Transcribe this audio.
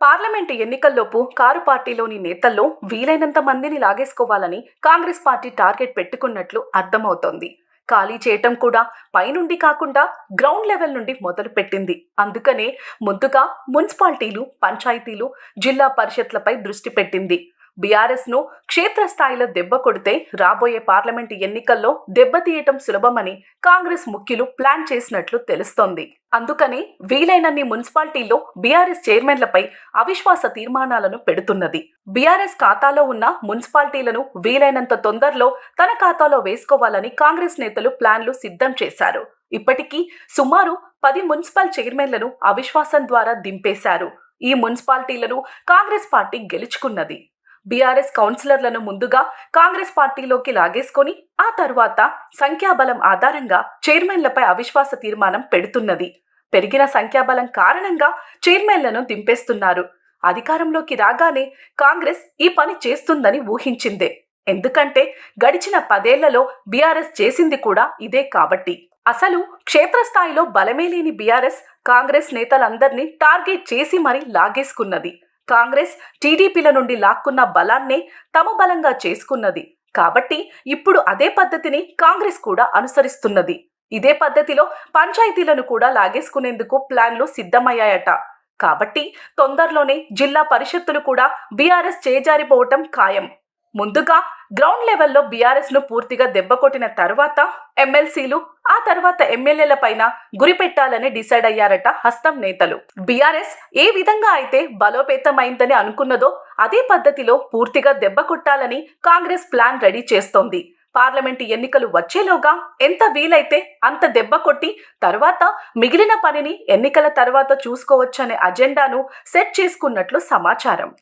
Parliament ఎన్నికల్లోపు car పార్టీలోని నేతల్లో వీలైనంత మందిని లాగేసుకోవాలని కాంగ్రెస్ పార్టీ టార్గెట్ పెట్టుకున్నట్లు అర్థమవుతోంది. ఖాళీ చేయటం కూడా పైనుండి కాకుండా గ్రౌండ్ లెవెల్ నుండి మొదలు పెట్టింది అందుకనే ముందుగా మున్సిపాలిటీలు పంచాయతీలు జిల్లా పరిషత్లపై దృష్టి పెట్టింది. బీఆర్ఎస్ను క్షేత్రస్థాయిలో దెబ్బ కొడితే రాబోయే పార్లమెంటు ఎన్నికల్లో దెబ్బతీయటం సులభమని కాంగ్రెస్ ముఖ్యులు ప్లాన్ చేసినట్లు తెలుస్తోంది. అందుకని వీలైనన్ని మున్సిపాలిటీల్లో బీఆర్ఎస్ చైర్మన్లపై అవిశ్వాస తీర్మానాలను పెడుతున్నది. బీఆర్ఎస్ ఖాతాలో ఉన్న మున్సిపాలిటీలను వీలైనంత తొందరలో తన ఖాతాలో వేసుకోవాలని కాంగ్రెస్ నేతలు ప్లాన్లు సిద్ధం చేశారు. ఇప్పటికీ సుమారు పది మున్సిపల్ చైర్మన్లను అవిశ్వాసం ద్వారా దింపేశారు. ఈ మున్సిపాలిటీలను కాంగ్రెస్ పార్టీ గెలుచుకున్నది. బీఆర్ఎస్ కౌన్సిలర్లను ముందుగా కాంగ్రెస్ పార్టీలోకి లాగేసుకొని ఆ తర్వాత సంఖ్యాబలం ఆధారంగా చైర్మన్లపై అవిశ్వాస తీర్మానం పెడుతున్నది. పెరిగిన సంఖ్యాబలం కారణంగా చైర్మన్లను దింపేస్తున్నారు. అధికారంలోకి రాగానే కాంగ్రెస్ ఈ పని చేస్తుందని ఊహించిందే. ఎందుకంటే గడిచిన పదేళ్ళలో బీఆర్ఎస్ చేసింది కూడా ఇదే కాబట్టి. అసలు క్షేత్రస్థాయిలో బలమే లేని బీఆర్ఎస్ కాంగ్రెస్ నేతలందరినీ టార్గెట్ చేసి మరీ లాగేసుకున్నది. కాంగ్రెస్ టీడీపీల నుండి లాక్కున్న బలాన్నే తమ బలంగా చేసుకున్నది. కాబట్టి ఇప్పుడు అదే పద్ధతిని కాంగ్రెస్ కూడా అనుసరిస్తున్నది. ఇదే పద్ధతిలో పంచాయతీలను కూడా లాగేసుకునేందుకు ప్లాన్లు సిద్ధమయ్యాయట. కాబట్టి తొందరలోనే జిల్లా పరిషత్తులు కూడా బీఆర్ఎస్ చేజారిపోవటం ఖాయం. ముందుగా గ్రౌండ్ లెవెల్లో బీఆర్ఎస్ను పూర్తిగా దెబ్బకొట్టిన తర్వాత ఎమ్మెల్సీలు ఆ తర్వాత ఎమ్మెల్యేల పైన గురి పెట్టాలని డిసైడ్ అయ్యారట హస్తం నేతలు. బీఆర్ఎస్ ఏ విధంగా అయితే బలోపేతమైందని అనుకున్నదో అదే పద్ధతిలో పూర్తిగా దెబ్బ కొట్టాలని కాంగ్రెస్ ప్లాన్ రెడీ చేస్తోంది. పార్లమెంటు ఎన్నికలు వచ్చేలోగా ఎంత వీలైతే అంత దెబ్బ కొట్టి తర్వాత మిగిలిన పనిని ఎన్నికల తర్వాత చూసుకోవచ్చనే అజెండాను సెట్ చేసుకున్నట్లు సమాచారం.